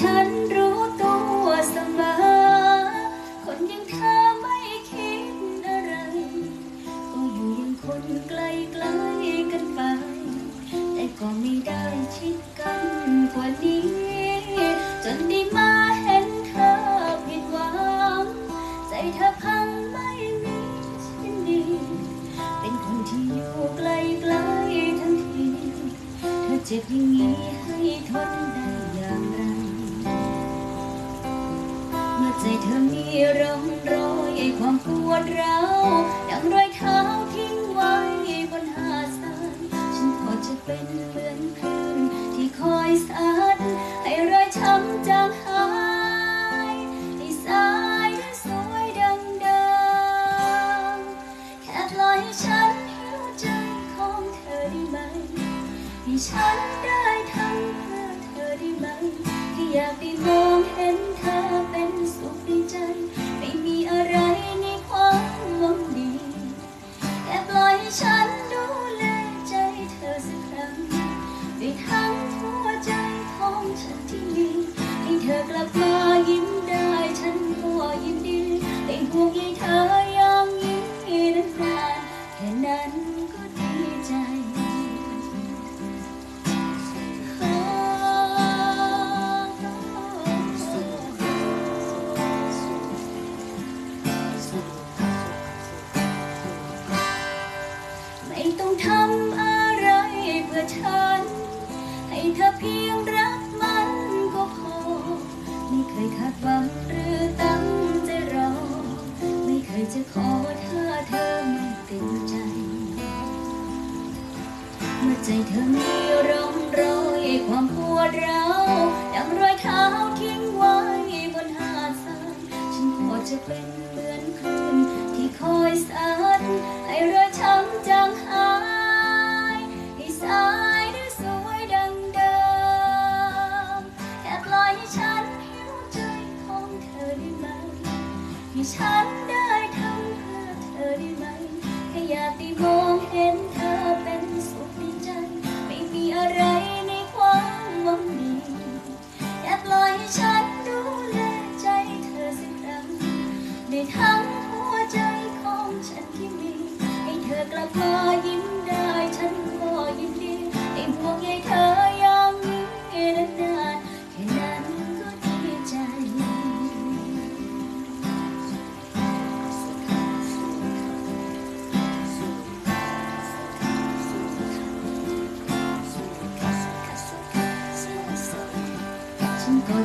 ฉันรู้ตัวเสมอ คนยังเธอไม่คิดอะไรก็อยู่ยังคนไกลไกลกันไป แต่ก็ไม่ได้ชิดกันกว่านี้ จนได้มาเห็นเธอผิดหวัง ใจเธอพังไม่มีชิ้นดี เป็นคนที่อยู่ไกลไกลทั้งที เธอเจ็บอย่างนี้ให้ทน ใจเธอมีรอยไอความปวดร้าวดังรอยเท้าทิ้งไว้บนหาดทรายฉันพอจะเป็นเหมือนคลื่นที่คอยซัดให้รอยช้ำจางหายให้สายสวยดังดิมแค่ปล่อยให้ฉันหิวใจของเธอได้ไหมให้ฉันได้ทำเพื่อเธอได้ไหมแค่อยากได้มองเห็นเธอเป็น สุขในใจ ไม่มีอะไรในความหวังดีแค่ปล่อยให้ฉัน ยคาดหวังหรือตั้งใจรอ ไม่เคยจะขอถ้าเธอไม่เต็มใจ เมื่อใจเธอมีร่องรอยความปวดร้าวดังรอยเท้าทิ้งไว้บนหาดทรายฉันพอจะเป็นเหมือนคลื่นที่คอยซัดให้รอยช้ำจางหาย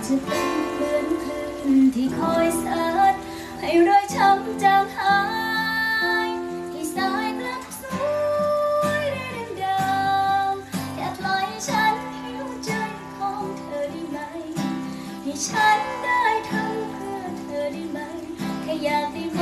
จะเป็นเหมือนคลื่นที่คอยซัดให้รอยช้ำจางหายให้สายกลับสวยได้ดังๆแค่ปล่อยฉันหิวใจของเธอได้ไหม ให้ฉันได้ทำเพื่อเธอได้ไหมแค่อยากได้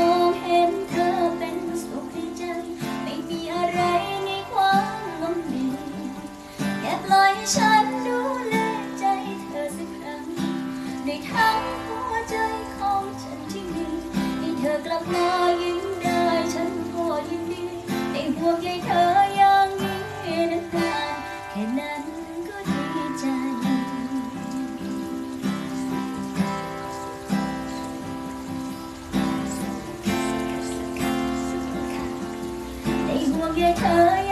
อกลับมายิ้มได้ฉันก็ยินดีในห่วงใยเธออย่างนี้นานแค่นั้นก็ดีใจ ในห่วงใยเธอ